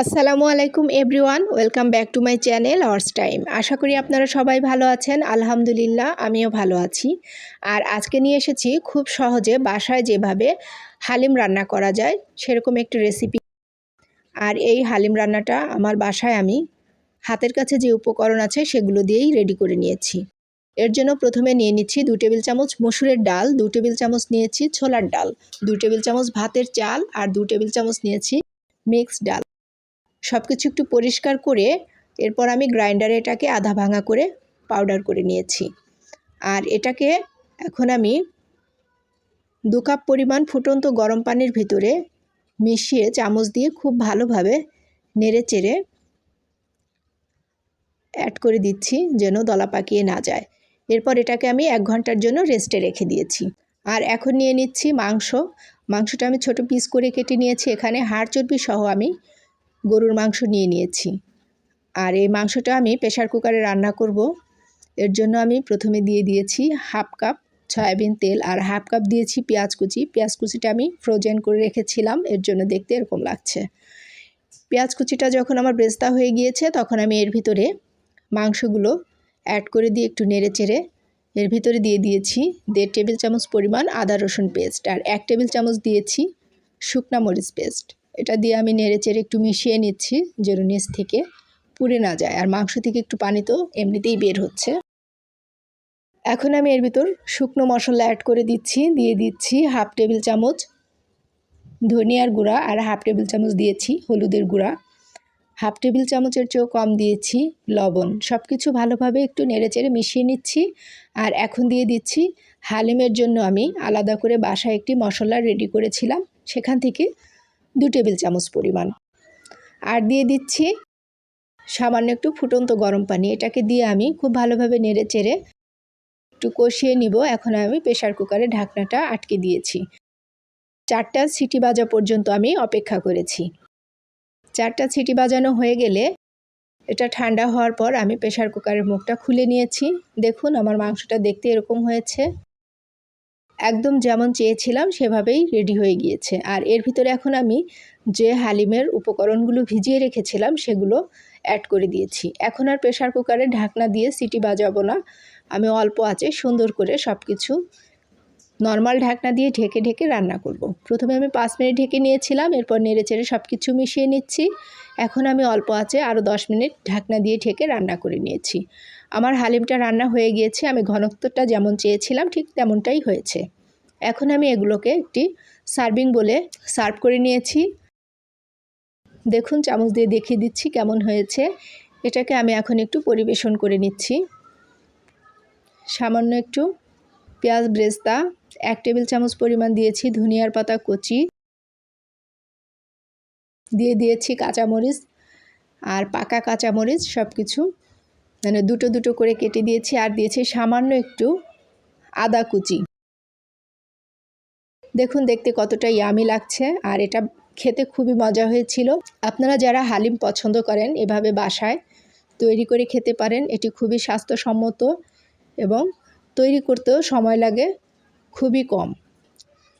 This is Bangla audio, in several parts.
আসসালামু আলাইকুম everyone, welcome back to my channel ours time. আশা করি আপনারা সবাই ভালো আছেন, আলহামদুলিল্লাহ আমিও ভালো আছি। আর আজকে নিয়ে এসেছি খুব সহজে বাসায় যেভাবে হালিম রান্না করা যায়, সেরকম একটি রেসিপি আর এই হালিম রান্নাটা আমার বাসায় আমি হাতের কাছে যে উপকরণ আছে সেগুলো দিয়েই রেডি করে নিয়েছি। এর জন্য প্রথমে নিয়ে নিচ্ছি দু টেবিল চামচ মসুরের ডাল, দু টেবিল চামচ নিয়েছি ছোলার ডাল, দু টেবিল চামচ ভাতের চাল, আর দু টেবিল চামচ নিয়েছি মিক্সড ডাল। সব কিছু একটু পরিষ্কার করে এরপর আমি গ্রাইন্ডারে এটাকে আধা ভাঙা করে পাউডার করে নিয়েছি। আর এটাকে এখন আমি দু কাপ পরিমাণ ফুটন্ত গরম পানির ভিতরে মিশিয়ে চামচ দিয়ে খুব ভালোভাবে নেড়ে চেড়ে অ্যাড করে দিচ্ছি যেন দলা পাকিয়ে না যায়। এরপর এটাকে আমি এক ঘণ্টার জন্য রেস্টে রেখে দিয়েছি। আর এখন নিয়ে নিচ্ছি মাংস। মাংসটা আমি ছোট পিস করে কেটে নিয়েছি। এখানে হাড় চর্বি সহ আমি গরুর মাংস নিয়ে নিয়েছি। আর এই মাংসটা আমি প্রেশার কুকারে রান্না করব। এর জন্য আমি প্রথমে দিয়ে দিয়েছি হাফ কাপ সয়াবিন তেল আর হাফ কাপ দিয়েছি পেঁয়াজ কুচি। পেঁয়াজ কুচিটা আমি ফ্রোজেন করে রেখেছিলাম, এর জন্য দেখতে এরকম লাগছে। পেঁয়াজ কুচিটা যখন আমার ব্রেস্তা হয়ে গিয়েছে, তখন আমি এর ভিতরে মাংসগুলো অ্যাড করে দিয়ে একটু নেড়ে চেড়ে এর ভিতরে দিয়ে দিয়েছি দেড় টেবিল চামচ পরিমাণ আদা রসুন পেস্ট আর এক টেবিল চামচ দিয়েছি শুকনা মরিচ পেস্ট এটা দিয়ে আমি নেড়ে চেড়ে একটু মিশিয়ে নিচ্ছি যেন নিচ থেকে পুড়ে না যায়। আর মাংস থেকে একটু পানি তো এমনিতেই বের হচ্ছে। এখন আমি এর ভিতর শুকনো মশলা অ্যাড করে দিচ্ছি, দিয়ে দিচ্ছি হাফ টেবিল চামচ ধনিয়ার গুঁড়া আর হাফ টেবিল চামচ দিয়েছি হলুদের গুঁড়া। হাফ টেবিল চামচের চেয়েও কম দিয়েছি লবণ। সব কিছু ভালোভাবে একটু নেড়ে চেড়ে মিশিয়ে নিচ্ছি। আর এখন দিয়ে দিচ্ছি হালিমের জন্য আমি আলাদা করে বাসায় একটি মশলা রেডি করেছিলাম। সেখান থেকে দু টেবিল চামচ পরিমাণ। আর দিয়ে দিচ্ছি সামান্য একটু ফুটন্ত গরম পানি। এটাকে দিয়ে আমি খুব ভালোভাবে নেড়ে চেড়ে একটু কষিয়ে নিব। এখন আমি প্রেশার কুকারে ঢাকনাটা আটকে দিয়েছি। চারটা সিটি বাজা পর্যন্ত আমি অপেক্ষা করেছি। চারটা সিটি বাজানো হয়ে গেলে এটা ঠান্ডা হওয়ার পর আমি প্রেশার কুকারের মুখটা খুলে নিয়েছি। দেখুন, আমার মাংসটা দেখতে এরকম হয়েছে। একদম যেমন চেয়েছিলাম সেভাবেই রেডি হয়ে গিয়েছে। আর এর ভিতরে এখন আমি যে হালিমের উপকরণগুলো ভিজিয়ে রেখেছিলাম সেগুলো অ্যাড করে দিয়েছি। এখন আর প্রেশার কুকারে ঢাকনা দিয়ে সিটি বাজাবো না। আমি অল্প আছে, সুন্দর করে সব কিছু নর্মাল ঢাকনা দিয়ে ঢেকে ঢেকে রান্না করব। প্রথমে আমি পাঁচ মিনিট ঢেকে নিয়েছিলাম, এরপর নেড়ে চেড়ে সব কিছু মিশিয়ে নিচ্ছি। এখন আমি অল্প আছে আরও দশ মিনিট ঢাকনা দিয়ে ঢেকে রান্না করে নিয়েছি। আমার হালিমটা রান্না হয়ে গিয়েছে, আমি ঘনত্বটা যেমন চেয়েছিলাম ঠিক তেমনটাই হয়েছে। এখন আমি এগুলোকে একটি সার্ভিং বলে সার্ভ করে নিয়েছি। দেখুন, চামচ দিয়ে দেখিয়ে দিচ্ছি কেমন হয়েছে। এটাকে আমি এখন একটু পরিবেশন করে নিচ্ছি। সামান্য একটু পেঁয়াজ ব্রেস্তা এক টেবিল চামচ পরিমাণ দিয়েছি ধনিয়ার পাতা, কচি। দিয়ে দিয়েছি কাঁচামরিচ আর পাকা কাঁচামরিচ সব কিছু মানে দুটো দুটো করে কেটে দিয়েছি আর দিয়েছি সামান্য একটু আদা কুচি। দেখুন, দেখতে কতটা ইয়ামি লাগছে আর এটা খেতে খুবই মজা হয়েছিল। আপনারা যারা হালিম পছন্দ করেন এভাবে বাসায় তৈরি করে খেতে পারেন। এটি খুবই স্বাস্থ্যসম্মত এবং তৈরি করতেও সময় লাগে। খুবই কম।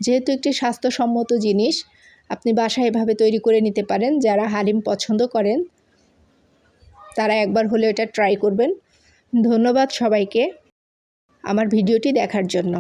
যেহেতু একটি স্বাস্থ্যসম্মত জিনিস, আপনি বাসায় এভাবে তৈরি করে নিতে পারেন। যারা হালিম পছন্দ করেন, তারা একবার হলে এটা ট্রাই করবেন। ধন্যবাদ সবাইকে আমার ভিডিওটি দেখার জন্য।